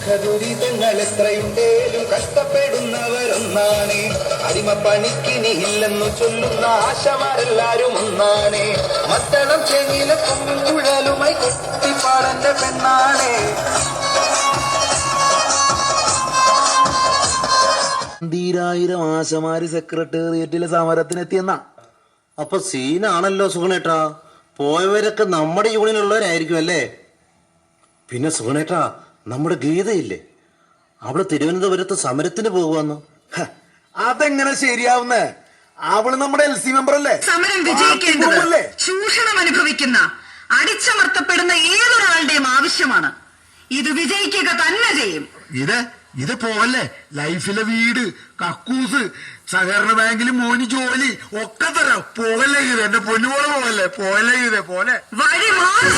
ദുഃഖദുരിതങ്ങൾ എത്രയുണ്ടേലും കഷ്ടപ്പെടുന്നവരൊന്നാണ്. അടിമപ്പണിക്കിനി ഇല്ലെന്നു ചൊല്ലുന്ന ആശമാരെല്ലാരും ഒന്നാണ്. മത്തളം ചെങ്ങില കുഴലുമായി കുട്ടിപ്പാടന്റെ പെണ്ണാണ്. പന്തീരായിരം ആശമാര് സെക്രട്ടേറിയറ്റിലെ സമരത്തിനെത്തിയെന്ന. അപ്പൊ സീനാണല്ലോ സുഗണേട്ടാ. പോയവരൊക്കെ നമ്മുടെ യൂണിയനുള്ളവരായിരിക്കും അല്ലേ പിന്നെ സുഗണേട്ടാ നമ്മുടെ ഗീതയില്ലേ? അവൾ തിരുവനന്തപുരത്ത് സമരത്തിന് പോകുവന്നു? അതെങ്ങനെ ശരിയാവുന്നേ? അവൾ നമ്മുടെ എൽ സി മെമ്പർ അല്ലേ സമരം വിജയിക്കേണ്ടത് ചൂഷണം അനുഭവിക്കുന്ന അടിച്ചമർത്തപ്പെടുന്ന ഏതൊരാളുടെയും ആവശ്യമാണ്. ഇത് വിജയിക്കുക തന്നെ ചെയ്യും. ഇത് ഇത് പോവല്ലേ? ലൈഫിലെ വീട് കക്കൂസ് സഹകരണ ബാങ്കിൽ മോന് ജോലി ഒക്കെ തരാം. പോകല്ലേ ഇത് എന്റെ പൊന്നുപോലെ പോകല്ലേ പോകല്ലേ ഇത് പോലെ. വഴി മാറി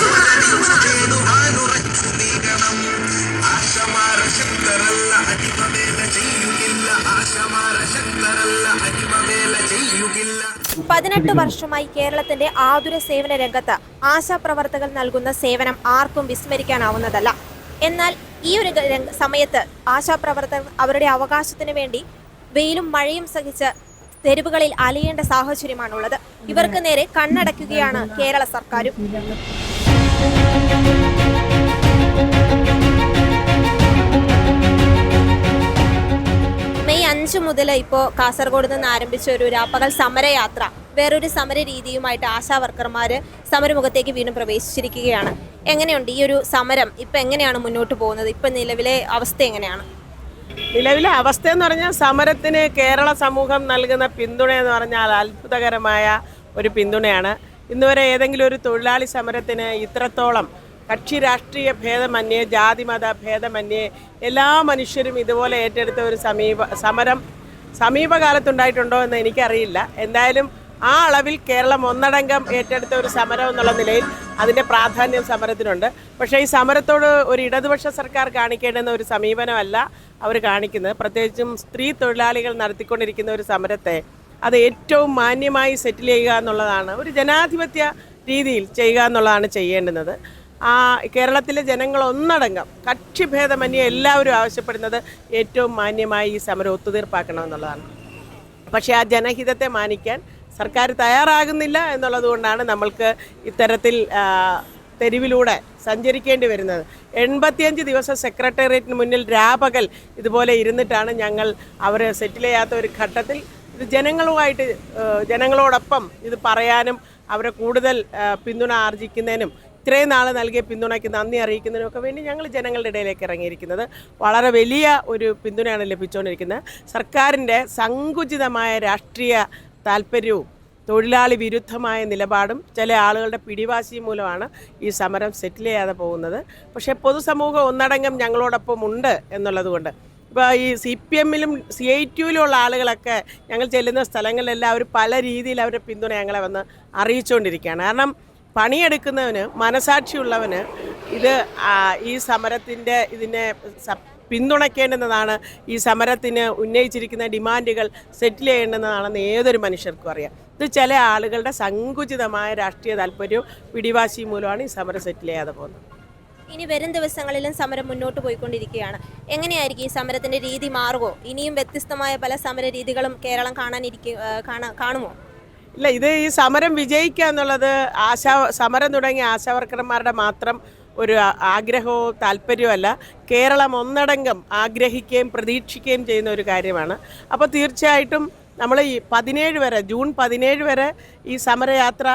പതിനെട്ട് വർഷമായി കേരളത്തിന്റെ ആതുര സേവന രംഗത്ത് ആശാപ്രവർത്തകർ നൽകുന്ന സേവനം ആർക്കും വിസ്മരിക്കാനാവുന്നതല്ല. എന്നാൽ ഈ ഒരു സമയത്ത് ആശാപ്രവർത്തകർ അവരുടെ അവകാശത്തിന് വേണ്ടി വെയിലും മഴയും സഹിച്ച് തെരുവുകളിൽ അലയേണ്ട സാഹചര്യമാണുള്ളത്. ഇവർക്ക് നേരെ കണ്ണടയ്ക്കുകയാണ് കേരള സർക്കാരും. അഞ്ച് മുതൽ ഇപ്പോൾ കാസർഗോഡ് നിന്ന് ആരംഭിച്ച ഒരു രാപ്പകൽ സമരയാത്ര വേറൊരു സമര രീതിയുമായിട്ട് ആശാ വർക്കർമാർ സമരമുഖത്തേക്ക് വീണ്ടും പ്രവേശിച്ചിരിക്കുകയാണ്. എങ്ങനെയുണ്ട് ഈ ഒരു സമരം? ഇപ്പം എങ്ങനെയാണ് മുന്നോട്ട് പോകുന്നത്? ഇപ്പം നിലവിലെ അവസ്ഥ എങ്ങനെയാണ്? നിലവിലെ അവസ്ഥ എന്ന് പറഞ്ഞാൽ സമരത്തിന് കേരള സമൂഹം നൽകുന്ന പിന്തുണ എന്ന് പറഞ്ഞാൽ അത്ഭുതകരമായ ഒരു പിന്തുണയാണ്. ഇന്നുവരെ ഏതെങ്കിലും ഒരു തൊഴിലാളി സമരത്തിന് ഇത്രത്തോളം കക്ഷി രാഷ്ട്രീയ ഭേദമന്യേ ജാതിമത ഭേദമന്യേ എല്ലാ മനുഷ്യരും ഇതുപോലെ ഏറ്റെടുത്ത ഒരു സമീപ സമരം സമീപകാലത്തുണ്ടായിട്ടുണ്ടോ എന്ന് എനിക്കറിയില്ല. എന്തായാലും ആ അളവിൽ കേരളം ഒന്നടങ്കം ഏറ്റെടുത്ത ഒരു സമരം എന്നുള്ള നിലയിൽ അതിന്റെ പ്രാധാന്യം സമരത്തിനുണ്ട്. പക്ഷേ ഈ സമരത്തോട് ഒരു ഇടതുപക്ഷ സർക്കാർ കാണിക്കേണ്ടുന്ന ഒരു സമീപനമല്ല അവർ കാണിക്കുന്നത്. പ്രത്യേകിച്ചും സ്ത്രീ തൊഴിലാളികൾ നടത്തിക്കൊണ്ടിരിക്കുന്ന ഒരു സമരത്തെ അത് ഏറ്റവും മാന്യമായി സെറ്റിൽ ചെയ്യുക എന്നുള്ളതാണ്. ഒരു ജനാധിപത്യ രീതിയിൽ ചെയ്യുക എന്നുള്ളതാണ് ചെയ്യേണ്ടുന്നത്. ആ കേരളത്തിലെ ജനങ്ങൾ ഒന്നടങ്കം കക്ഷിഭേദമന്യേ എല്ലാവരും ആവശ്യപ്പെടുന്നത് ഏറ്റവും മാന്യമായി ഈ സമരം ഒത്തുതീർപ്പാക്കണമെന്നുള്ളതാണ്. പക്ഷേ ആ ജനഹിതത്തെ മാനിക്കാൻ സർക്കാർ തയ്യാറാകുന്നില്ല എന്നുള്ളതുകൊണ്ടാണ് നമ്മൾക്ക് ഇത്തരത്തിൽ തെരുവിലൂടെ സഞ്ചരിക്കേണ്ടി വരുന്നത്. എൺപത്തിയഞ്ച് ദിവസം സെക്രട്ടേറിയറ്റിന് മുന്നിൽ രാപകൽ ഇതുപോലെ ഇരുന്നിട്ടാണ് ഞങ്ങൾ അവരെ സെറ്റിൽ ചെയ്യാത്ത ഒരു ഘട്ടത്തിൽ ഇത് ജനങ്ങളുമായിട്ട് ജനങ്ങളോടൊപ്പം ഇത് പറയാനും അവരെ കൂടുതൽ പിന്തുണ ആർജിക്കുന്നതിനും ഇത്രയും നാൾ നൽകിയ പിന്തുണയ്ക്ക് നന്ദി അറിയിക്കുന്നതിനൊക്കെ വേണ്ടി ഞങ്ങൾ ജനങ്ങളുടെ ഇടയിലേക്ക് ഇറങ്ങിയിരിക്കുന്നത്. വളരെ വലിയ ഒരു പിന്തുണയാണ് ലഭിച്ചുകൊണ്ടിരിക്കുന്നത്. സർക്കാരിന്റെ സങ്കുചിതമായ രാഷ്ട്രീയ താല്പര്യവും തൊഴിലാളി വിരുദ്ധമായ നിലപാടും ചില ആളുകളുടെ പിടിവാശി മൂലമാണ് ഈ സമരം സെറ്റിൽ ചെയ്യാതെ പോകുന്നത്. പക്ഷേ പൊതുസമൂഹം ഒന്നടങ്കം ഞങ്ങളോടൊപ്പം ഉണ്ട് എന്നുള്ളത് കൊണ്ട്. ഇപ്പോൾ ഈ സി പി എമ്മിലും സി ഐ ടിയിലുള്ള ആളുകളൊക്കെ ഞങ്ങൾ ചെല്ലുന്ന സ്ഥലങ്ങളിലെല്ലാം അവർ പല രീതിയിൽ അവരുടെ പിന്തുണ ഞങ്ങളെ വന്ന് അറിയിച്ചുകൊണ്ടിരിക്കുകയാണ്. കാരണം പണിയെടുക്കുന്നവന് മനസാക്ഷിയുള്ളവന് ഇത് ഈ സമരത്തിന്റെ ഇതിനെ പിന്തുണയ്ക്കേണ്ടുന്നതാണ് ഈ സമരത്തിന് ഉന്നയിച്ചിരിക്കുന്ന ഡിമാൻഡുകൾ സെറ്റിൽ ചെയ്യേണ്ടുന്നതാണെന്ന് ഏതൊരു മനുഷ്യർക്കും അറിയാം. ഇത് ചില ആളുകളുടെ സങ്കുചിതമായ രാഷ്ട്രീയ താല്പര്യവും പിടിവാശിയും മൂലമാണ് ഈ സമരം സെറ്റിൽ ചെയ്യാതെ പോകുന്നത്. ഇനി വരും ദിവസങ്ങളിലും സമരം മുന്നോട്ട് പോയിക്കൊണ്ടിരിക്കുകയാണ്. എങ്ങനെയായിരിക്കും ഈ സമരത്തിന്റെ രീതി മാറുമോ? ഇനിയും വ്യത്യസ്തമായ പല സമര രീതികളും കേരളം കാണാനിരിക്കും കാണാ കാണുമോ? ഇല്ല ഇത് ഈ സമരം വിജയിക്കുക എന്നുള്ളത് ആശാ സമരം തുടങ്ങിയ ആശാവർക്കർമാരുടെ മാത്രം ഒരു ആഗ്രഹവും താല്പര്യമല്ല കേരളം ഒന്നടങ്കം ആഗ്രഹിക്കുകയും പ്രതീക്ഷിക്കുകയും ചെയ്യുന്ന ഒരു കാര്യമാണ്. അപ്പോൾ തീർച്ചയായിട്ടും നമ്മൾ ഈ പതിനേഴ് വരെ ജൂൺ പതിനേഴ് വരെ ഈ സമരയാത്ര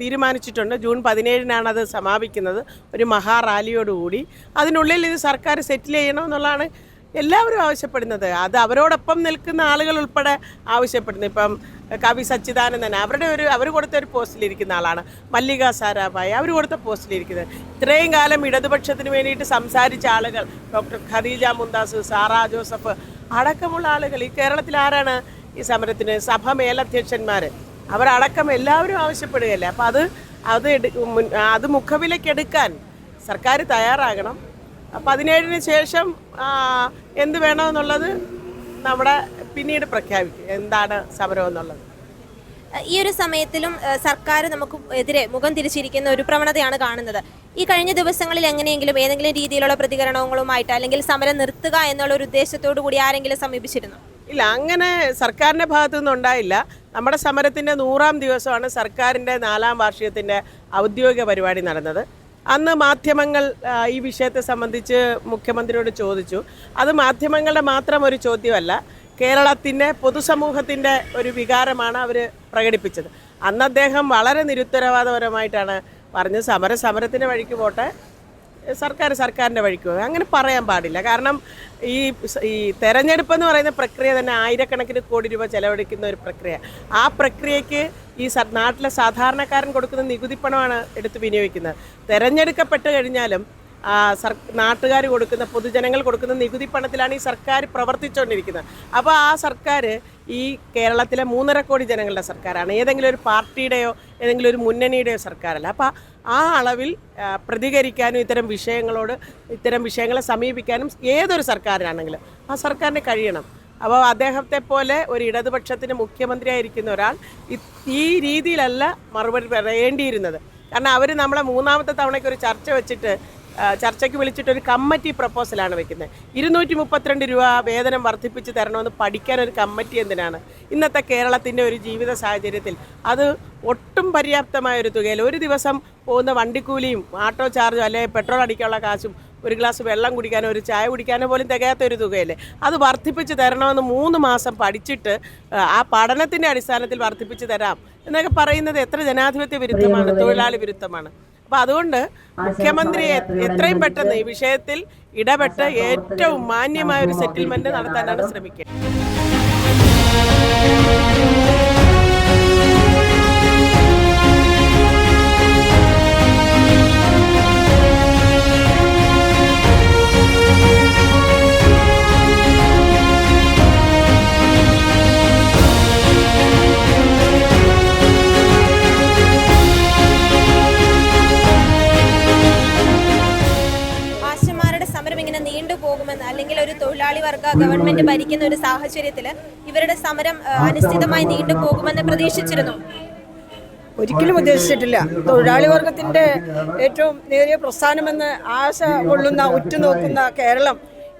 തീരുമാനിച്ചിട്ടുണ്ട്. ജൂൺ പതിനേഴിനാണ് അത് സമാപിക്കുന്നത്. ഒരു മഹാറാലിയോടുകൂടി. അതിനുള്ളിൽ ഇത് സർക്കാർ സെറ്റിൽ ചെയ്യണമെന്നുള്ളതാണ് എല്ലാവരും ആവശ്യപ്പെടുന്നത്. അത് അവരോടൊപ്പം നിൽക്കുന്ന ആളുകൾ ഉൾപ്പെടെ ആവശ്യപ്പെടുന്നു ഇപ്പം കവി സച്ചിദാനന്ദൻ അവരുടെ ഒരു അവർ കൊടുത്ത ഒരു പോസ്റ്റിലിരിക്കുന്ന ആളാണ്. മല്ലിക സാരാഭായ് അവർ കൊടുത്ത പോസ്റ്റിലിരിക്കുന്നത് ഇത്രയും കാലം ഇടതുപക്ഷത്തിന് വേണ്ടിയിട്ട് സംസാരിച്ച ആളുകൾ ഡോക്ടർ ഖദീജ മുന്താസ് സാറാ ജോസഫ് അടക്കമുള്ള ആളുകൾ. ഈ കേരളത്തിൽ ആരാണ് ഈ സമരത്തിന് സഭ മേലധ്യക്ഷന്മാർ അവരടക്കം എല്ലാവരും ആവശ്യപ്പെടുകയല്ലേ? അപ്പോൾ അത് അത് അത് മുഖവിലക്കെടുക്കാൻ സർക്കാർ തയ്യാറാകണം. പതിനേഴിന് ശേഷം എന്ത് വേണമെന്നുള്ളത് നമ്മുടെ പിന്നീട് പ്രഖ്യാപിക്കും. എന്താണ് സമരം എന്നുള്ളത്? ഈ ഒരു സമയത്തിലും സർക്കാർ നമുക്ക് എതിരെ മുഖം തിരിച്ചിരിക്കുന്ന ഒരു പ്രവണതയാണ് കാണുന്നത്. ഈ കഴിഞ്ഞ ദിവസങ്ങളിൽ എങ്ങനെയെങ്കിലും ഏതെങ്കിലും രീതിയിലുള്ള പ്രതികരണങ്ങളുമായിട്ട് അല്ലെങ്കിൽ സമരം നിർത്തുക എന്നുള്ള ഒരു ഉദ്ദേശത്തോടു കൂടി ആരെങ്കിലും സമീപിച്ചിരുന്നു? ഇല്ല അങ്ങനെ സർക്കാരിന്റെ ഭാഗത്തുനിന്ന് ഉണ്ടായില്ല. നമ്മുടെ സമരത്തിന്റെ നൂറാം ദിവസമാണ് സർക്കാരിന്റെ നാലാം വാർഷികത്തിന്റെ ഔദ്യോഗിക പരിപാടി നടന്നത്. അന്ന് മാധ്യമങ്ങൾ ഈ വിഷയത്തെ സംബന്ധിച്ച് മുഖ്യമന്ത്രിയോട് ചോദിച്ചു. അത് മാധ്യമങ്ങളുടെ മാത്രം ഒരു ചോദ്യമല്ല. കേരളത്തിന്റെ പൊതുസമൂഹത്തിന്റെ ഒരു വികാരമാണ് അവർ പ്രകടിപ്പിച്ചത്. അന്ന് അദ്ദേഹം വളരെ നിരുത്തരവാദപരമായിട്ടാണ് പറഞ്ഞത്. സമര സമരത്തിന്റെ വഴിക്ക് പോട്ടെ സർക്കാർ സർക്കാരിന്റെ വഴിക്ക് പോകും അങ്ങനെ പറയാൻ പാടില്ല. കാരണം ഈ ഈ തെരഞ്ഞെടുപ്പ് എന്ന് പറയുന്ന പ്രക്രിയ തന്നെ ആയിരക്കണക്കിന് കോടി രൂപ ചെലവഴിക്കുന്ന ഒരു പ്രക്രിയ. ആ പ്രക്രിയയ്ക്ക് ഈ നാട്ടിലെ സാധാരണക്കാരൻ കൊടുക്കുന്ന നികുതി പണമാണ് എടുത്ത് വിനിയോഗിക്കുന്നത്. തെരഞ്ഞെടുക്കപ്പെട്ട് കഴിഞ്ഞാലും സർ നാട്ടുകാർ കൊടുക്കുന്ന പൊതുജനങ്ങൾ കൊടുക്കുന്ന നികുതി പണത്തിലാണ് ഈ സർക്കാർ പ്രവർത്തിച്ചുകൊണ്ടിരിക്കുന്നത്. അപ്പോൾ ആ സർക്കാർ ഈ കേരളത്തിലെ മൂന്നര കോടി ജനങ്ങളുടെ സർക്കാരാണ്. ഏതെങ്കിലും ഒരു പാർട്ടിയുടെയോ ഏതെങ്കിലും ഒരു മുന്നണിയുടെയോ സർക്കാരല്ല. അപ്പോൾ ആ അളവിൽ പ്രതികരിക്കാനും ഇത്തരം വിഷയങ്ങളോട് ഇത്തരം വിഷയങ്ങളെ സമീപിക്കാനും ഏതൊരു സർക്കാരാണെങ്കിലും ആ സർക്കാരിന് കഴിയണം. അപ്പോൾ അദ്ദേഹത്തെ പോലെ ഒരു ഇടതുപക്ഷത്തിന് മുഖ്യമന്ത്രിയായിരിക്കുന്ന ഒരാൾ ഈ രീതിയിലല്ല മറുപടി പറയേണ്ടിയിരുന്നത്. കാരണം അവർ നമ്മളെ മൂന്നാമത്തെ തവണയ്ക്ക് ഒരു ചർച്ച വെച്ചിട്ട് ചർച്ചയ്ക്ക് വിളിച്ചിട്ട് ഒരു കമ്മിറ്റി പ്രപ്പോസലാണ് വെക്കുന്നത്. ഇരുന്നൂറ്റി മുപ്പത്തിരണ്ട് രൂപ വേതനം വർദ്ധിപ്പിച്ച് തരണമെന്ന് പഠിക്കാൻ ഒരു കമ്മിറ്റി എന്തിനാണ്? ഇന്നത്തെ കേരളത്തിന്റെ ഒരു ജീവിത സാഹചര്യത്തിൽ അത് ഒട്ടും പര്യാപ്തമായ ഒരു തുകയിൽ ഒരു ദിവസം പോകുന്ന വണ്ടിക്കൂലിയും ആട്ടോ ചാർജും അല്ലെങ്കിൽ പെട്രോൾ അടിക്കാനുള്ള കാശും ഒരു ഗ്ലാസ് വെള്ളം കുടിക്കാനോ ഒരു ചായ കുടിക്കാനോ പോലും തികയാത്ത ഒരു തുകയല്ലേ? അത് വർദ്ധിപ്പിച്ച് തരണമെന്ന് മൂന്ന് മാസം പഠിച്ചിട്ട് ആ, പഠനത്തിന്റെ അടിസ്ഥാനത്തിൽ വർദ്ധിപ്പിച്ച് തരാം എന്നൊക്കെ പറയുന്നത് എത്ര ജനാധിപത്യ വിരുദ്ധമാണ് തൊഴിലാളി വിരുദ്ധമാണ്. അപ്പോൾ അതുകൊണ്ട് മുഖ്യമന്ത്രി എത്രയും പെട്ടെന്ന് ഈ വിഷയത്തിൽ ഇടപെട്ട് ഏറ്റവും മാന്യമായ ഒരു സെറ്റിൽമെന്റ് നടത്താനാണ് ശ്രമിക്കുക. ഗവൺമെന്റ് ഭരിക്കുന്ന ഒരു സാഹചര്യത്തിൽ ഇവരുടെ സമരം അനിശ്ചിതമായി നീണ്ടു നീണ്ടുപോകുമെന്ന് പ്രതീക്ഷിച്ചിരുന്നു. ഒരിക്കലും ഉദ്ദേശിച്ചിട്ടില്ല. തൊഴിലാളി വർഗത്തിന്റെ ഏറ്റവും നേരിയ പ്രസ്ഥാനമെന്ന് ആശ കൊള്ളുന്ന ഉറ്റുനോക്കുന്ന കേരളം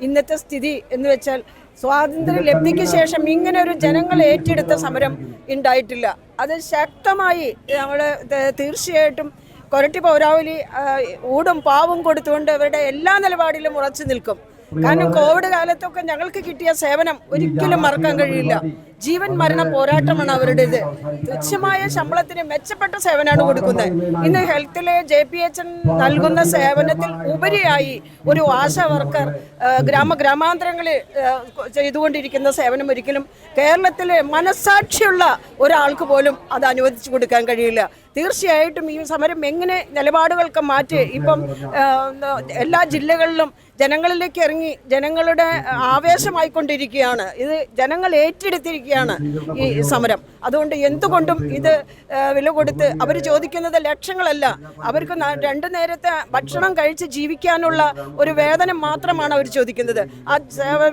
ഇന്നത്തെ സ്ഥിതി എന്ന് വെച്ചാൽ സ്വാതന്ത്ര്യ ലബ്ധിക്ക് ശേഷം ഇങ്ങനെ ഒരു ജനങ്ങൾ ഏറ്റെടുത്ത സമരം ഉണ്ടായിട്ടില്ല. അത് ശക്തമായി നമ്മൾ തീർച്ചയായിട്ടും കൊരട്ടി പൗരാവലി ഊടും പാവും കൊടുത്തുകൊണ്ട് അവരുടെ എല്ലാ നിലപാടിലും ഉറച്ചു നിൽക്കും. കാരണം കോവിഡ് കാലത്തൊക്കെ ഞങ്ങൾക്ക് കിട്ടിയ സേവനം ഒരിക്കലും മറക്കാൻ കഴിയില്ല. ജീവൻ മരണ പോരാട്ടമാണ് അവരുടേത്. തുച്ഛമായ ശമ്പളത്തിന് മെച്ചപ്പെട്ട സേവനമാണ് കൊടുക്കുന്നത്. ഇന്ന് ഹെൽത്തിലെ ജെ പി എച്ച് നൽകുന്ന സേവനത്തിൽ ഉപരിയായി ഒരു ആശ വർക്കർ ഗ്രാമ ഗ്രാമാന്തരങ്ങളിൽ ചെയ്തുകൊണ്ടിരിക്കുന്ന സേവനം ഒരിക്കലും കേരളത്തിലെ മനസാക്ഷിയുള്ള ഒരാൾക്ക് പോലും അത് അനുവദിച്ചു കൊടുക്കാൻ കഴിയില്ല. തീർച്ചയായിട്ടും ഈ സമരം എങ്ങനെ നിലപാടുകൾക്ക് മാറ്റി ഇപ്പം എല്ലാ ജില്ലകളിലും ജനങ്ങളിലേക്ക് ഇറങ്ങി ജനങ്ങളുടെ ആവേശമായിക്കൊണ്ടിരിക്കുകയാണ്. ഇത് ജനങ്ങൾ ഏറ്റെടുത്തിരിക്കുകയാണ് ഈ സമരം. അതുകൊണ്ട് എന്തുകൊണ്ടും ഇത് വില കൊടുത്ത് അവർ ചോദിക്കുന്നത് ലക്ഷങ്ങളല്ല. അവർക്ക് രണ്ടു നേരത്തെ ഭക്ഷണം കഴിച്ച് ജീവിക്കാനുള്ള ഒരു വേതനം മാത്രമാണ് അവർ ചോദിക്കുന്നത്. ആ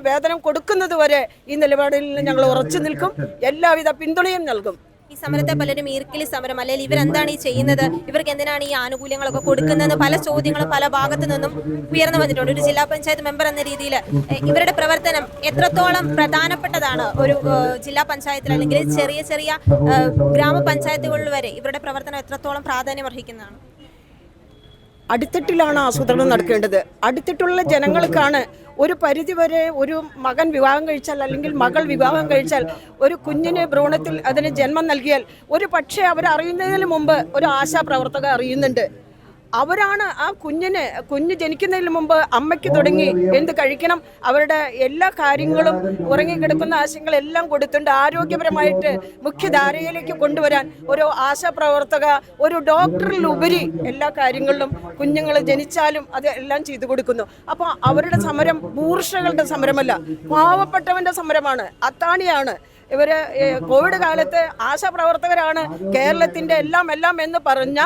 വേതനം കൊടുക്കുന്നത് വരെ ഈ നിലപാടിൽ ഞങ്ങൾ ഉറച്ചു നിൽക്കും. എല്ലാവിധ പിന്തുണയും നൽകും. ഈ സമരത്തെ പലരും ഈർക്കിലി സമരം അല്ലെങ്കിൽ ഇവരെന്താണ് ഈ ചെയ്യുന്നത്? ഇവർക്ക് എന്തിനാണ് ഈ ആനുകൂല്യങ്ങളൊക്കെ കൊടുക്കുന്നതെന്ന് പല ചോദ്യങ്ങളും പല ഭാഗത്തു നിന്നും ഉയർന്നു വന്നിട്ടുണ്ട്. ഒരു ജില്ലാ പഞ്ചായത്ത് മെമ്പർ എന്ന രീതിയിൽ ഇവരുടെ പ്രവർത്തനം എത്രത്തോളം പ്രധാനപ്പെട്ടതാണ് ഒരു ജില്ലാ പഞ്ചായത്തിൽ അല്ലെങ്കിൽ ചെറിയ ചെറിയ ഗ്രാമപഞ്ചായത്തുകളിൽ വരെ ഇവരുടെ പ്രവർത്തനം എത്രത്തോളം പ്രാധാന്യം അർഹിക്കുന്നതാണ്? അടിത്തട്ടിലാണ് ആസൂത്രണം നടക്കേണ്ടത്. അടിത്തട്ടുള്ള ജനങ്ങൾക്കാണ് ഒരു പരിധിവരെ ഒരു മകൻ വിവാഹം കഴിച്ചാൽ അല്ലെങ്കിൽ മകൾ വിവാഹം കഴിച്ചാൽ ഒരു കുഞ്ഞിനെ ഭ്രൂണത്തിൽ അതിന് ജന്മം നൽകിയാൽ ഒരു പക്ഷേ അവരറിയുന്നതിന് മുമ്പ് ഒരു ആശാ ആശാപ്രവർത്തക അറിയുന്നുണ്ട്. അവരാണ് ആ കുഞ്ഞിന് കുഞ്ഞ് ജനിക്കുന്നതിന് മുമ്പ് അമ്മയ്ക്ക് തുടങ്ങി എന്ത് കഴിക്കണം അവരുടെ എല്ലാ കാര്യങ്ങളും ഉറങ്ങിക്കിടക്കുന്ന ആശയങ്ങളെല്ലാം കൊടുത്തുണ്ട് ആരോഗ്യപരമായിട്ട് മുഖ്യധാരയിലേക്ക് കൊണ്ടുവരാൻ ഒരു ആശാപ്രവർത്തക ഒരു ഡോക്ടറിലുപരി എല്ലാ കാര്യങ്ങളിലും കുഞ്ഞുങ്ങൾ ജനിച്ചാലും അത് എല്ലാം ചെയ്തു കൊടുക്കുന്നു. അപ്പോൾ അവരുടെ സമരം മൂർഷകളുടെ സമരമല്ല പാവപ്പെട്ടവന്റെ സമരമാണ്. അത്താണിയാണ് ഇവർ കോവിഡ് കാലത്ത് ആശാപ്രവർത്തകരാണ് കേരളത്തിന്റെ എല്ലാം എല്ലാം എന്ന് പറഞ്ഞ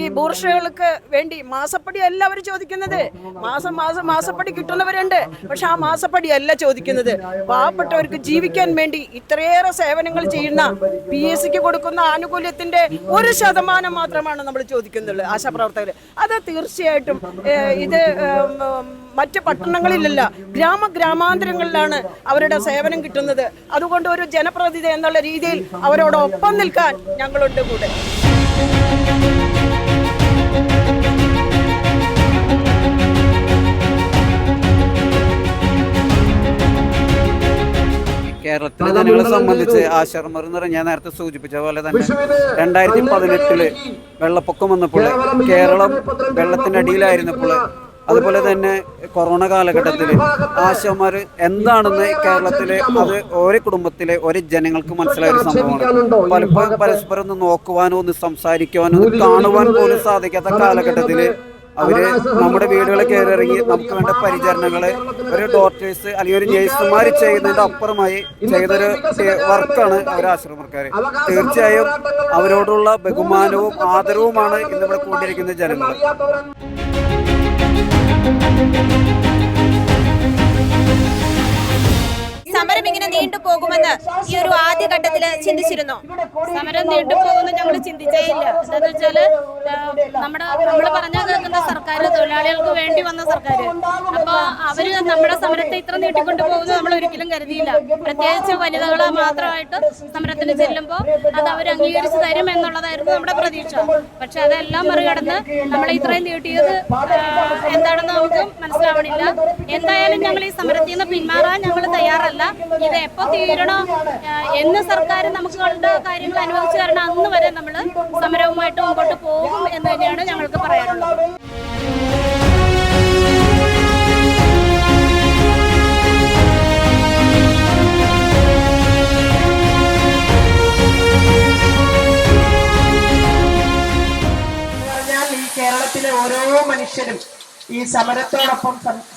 ഈ ബൂർഷകൾക്ക് വേണ്ടി മാസപ്പടി അല്ല അവർ ചോദിക്കുന്നത്. മാസം മാസം മാസപ്പടി കിട്ടുന്നവരുണ്ട്. പക്ഷെ ആ മാസപ്പടി അല്ല ചോദിക്കുന്നത്. പാവപ്പെട്ടവർക്ക് ജീവിക്കാൻ വേണ്ടി ഇത്രയേറെ സേവനങ്ങൾ ചെയ്യുന്ന പി എസ് സിക്ക് കൊടുക്കുന്ന ആനുകൂല്യത്തിന്റെ ഒരു ശതമാനം മാത്രമാണ് നമ്മൾ ചോദിക്കുന്നുള്ളൂ ആശാപ്രവർത്തകർ. അത് തീർച്ചയായിട്ടും ഇത് മറ്റ് പട്ടണങ്ങളിലല്ല ഗ്രാമ ഗ്രാമാന്തരങ്ങളിലാണ് അവരുടെ സേവനം കിട്ടുന്നത്. അതുകൊണ്ട് ഒരു ജനപ്രതിനിധി എന്നുള്ള രീതിയിൽ അവരോടൊപ്പം നിൽക്കാൻ ഞങ്ങളുണ്ട് കൂടെ. കേരളത്തിലെ ജനങ്ങളെ സംബന്ധിച്ച് ആശർമർ എന്ന് പറഞ്ഞാൽ ഞാൻ നേരത്തെ സൂചിപ്പിച്ച പോലെ തന്നെ രണ്ടായിരത്തി പതിനെട്ടിൽ വെള്ളപ്പൊക്കം വന്നപ്പോൾ കേരളം വെള്ളത്തിന്റെ അടിയിലായിരുന്നപ്പോൾ അതുപോലെ തന്നെ കൊറോണ കാലഘട്ടത്തിൽ ആശമാർ എന്താണെന്ന് കേരളത്തിലെ അത് ഓരോ കുടുംബത്തിലെ ഓരോ ജനങ്ങൾക്ക് മനസ്സിലായ ഒരു സംഭവമാണ്. പലപ്പോഴും പരസ്പരം ഒന്ന് നോക്കുവാനോ ഒന്ന് സംസാരിക്കുവാനോ ഒന്ന് കാണുവാൻ പോലും സാധിക്കാത്ത കാലഘട്ടത്തിൽ അവർ നമ്മുടെ വീടുകളിൽ കയറി ഇറങ്ങി നമുക്ക് വേണ്ട പരിചരണങ്ങൾ ഒരു ഡോക്ടേഴ്സ് അല്ലെങ്കിൽ ഒരു നേഴ്സുമാർ ചെയ്യുന്നതിന്റെ അപ്പുറമായി ചെയ്തൊരു വർക്കാണ് അവർ ആശ്രമക്കാർ തീർച്ചയായും അവരോടുള്ള ബഹുമാനവും ആദരവുമാണ് ഇന്നിവിടെ കൂടിയിരിക്കുന്ന ജനങ്ങൾ സമരം ഇങ്ങനെ നീണ്ടുപോകുമെന്ന് ഈ ഒരു ആദ്യഘട്ടത്തിൽ ചിന്തിച്ചിരുന്നു. സമരം നീണ്ടുപോകുമെന്ന് ഞങ്ങൾ ചിന്തിച്ചേ ഇല്ല എന്താണെന്ന് വെച്ചാൽ നമ്മുടെ നമ്മൾ പറഞ്ഞു കേൾക്കുന്ന സർക്കാർ തൊഴിലാളികൾക്ക് വേണ്ടി വന്ന സർക്കാർ അപ്പൊ അവർ നമ്മുടെ സമരത്തെ ഇത്ര നീട്ടിക്കൊണ്ടു പോകുന്നത് നമ്മൾ ഒരിക്കലും കരുതിയില്ല. പ്രത്യേകിച്ച് വനിതകളെ മാത്രമായിട്ട് സമരത്തിന് ചെല്ലുമ്പോൾ അത് അവർ അംഗീകരിച്ച് തരും എന്നുള്ളതായിരുന്നു നമ്മുടെ പ്രതീക്ഷ. പക്ഷെ അതെല്ലാം മറികടന്ന് നമ്മൾ ഇത്രയും നീട്ടിയത് എന്താണെന്ന് നമുക്ക് മനസ്സിലാവണില്ല. എന്തായാലും ഞങ്ങൾ ഈ സമരത്തിൽ നിന്ന് പിന്മാറാൻ ഞങ്ങൾ തയ്യാറല്ല. ഇത് എപ്പോ തീരണോ? എന്ന് സർക്കാർ നമുക്ക് കണ്ട കാര്യങ്ങൾ അനുവദിച്ചു തരണം. അന്ന് വരെ നമ്മൾ സമരവുമായിട്ട് മുമ്പോട്ട് പോകും എന്ന് തന്നെയാണ് ഞങ്ങൾക്ക് പറയാനുള്ളത്. കേരളത്തിലെ ഓരോ മനുഷ്യരും ഈ സമരത്തോടൊപ്പം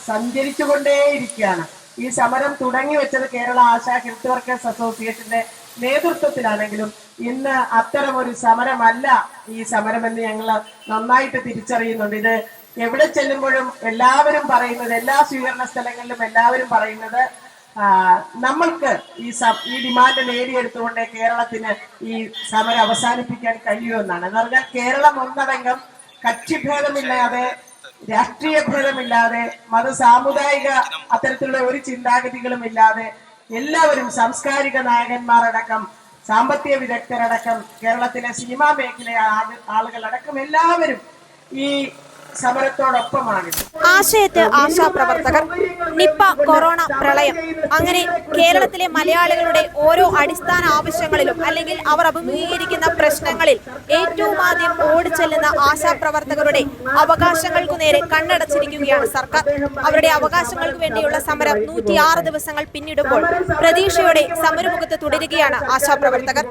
സഞ്ചരിച്ചുകൊണ്ടേയിരിക്കുകയാണ്. ഈ സമരം തുടങ്ങി വെച്ചത് കേരള ആശാ ഹെൽത്ത് വർക്കേഴ്സ് അസോസിയേഷന്റെ നേതൃത്വത്തിലാണെങ്കിലും ഇന്ന് അത്തരം ഒരു സമരമല്ല ഈ സമരമെന്ന് ഞങ്ങൾ നന്നായിട്ട് തിരിച്ചറിയുന്നുണ്ട്. ഇത് എവിടെ ചെല്ലുമ്പോഴും എല്ലാവരും പറയുന്നത് എല്ലാ സ്വീകരണ സ്ഥലങ്ങളിലും എല്ലാവരും പറയുന്നത് നമ്മൾക്ക് ഈ ഈ ഡിമാൻഡ് നേടിയെടുത്തുകൊണ്ട് കേരളത്തിന് ഈ സമരം അവസാനിപ്പിക്കാൻ കഴിയുമെന്നാണ് എന്ന് പറഞ്ഞാൽ കേരളം ഒന്നടങ്കം കക്ഷിഭേദമില്ലാതെ രാഷ്ട്രീയ ഭേദമില്ലാതെ മത സാമുദായിക അത്തരത്തിലുള്ള ഒരു ചിന്താഗതികളും ഇല്ലാതെ എല്ലാവരും സാംസ്കാരിക നായകന്മാരടക്കം സാമ്പത്തിക വിദഗ്ധരടക്കം കേരളത്തിലെ സിനിമാ മേഖല ആളുകളടക്കം എല്ലാവരും ഈ ആശയത്ത് ആശാപ്രവർത്തകർ നിപ്പ കൊറോണ പ്രളയം അങ്ങനെ കേരളത്തിലെ മലയാളികളുടെ ഓരോ അടിസ്ഥാന ആവശ്യങ്ങളിലും അല്ലെങ്കിൽ അവർ അഭിമുഖീകരിക്കുന്ന പ്രശ്നങ്ങളിൽ ഏറ്റവും ആദ്യം ഓടിച്ചെല്ലുന്ന ആശാപ്രവർത്തകരുടെ അവകാശങ്ങൾക്കു നേരെ കണ്ണടച്ചിരിക്കുകയാണ് സർക്കാർ. അവരുടെ അവകാശങ്ങൾക്ക് വേണ്ടിയുള്ള സമരം നൂറ്റിയാറ് ദിവസങ്ങൾ പിന്നിടുമ്പോൾ പ്രതീക്ഷയോടെ സമരമുഖത്ത് തുടരുകയാണ് ആശാപ്രവർത്തകർ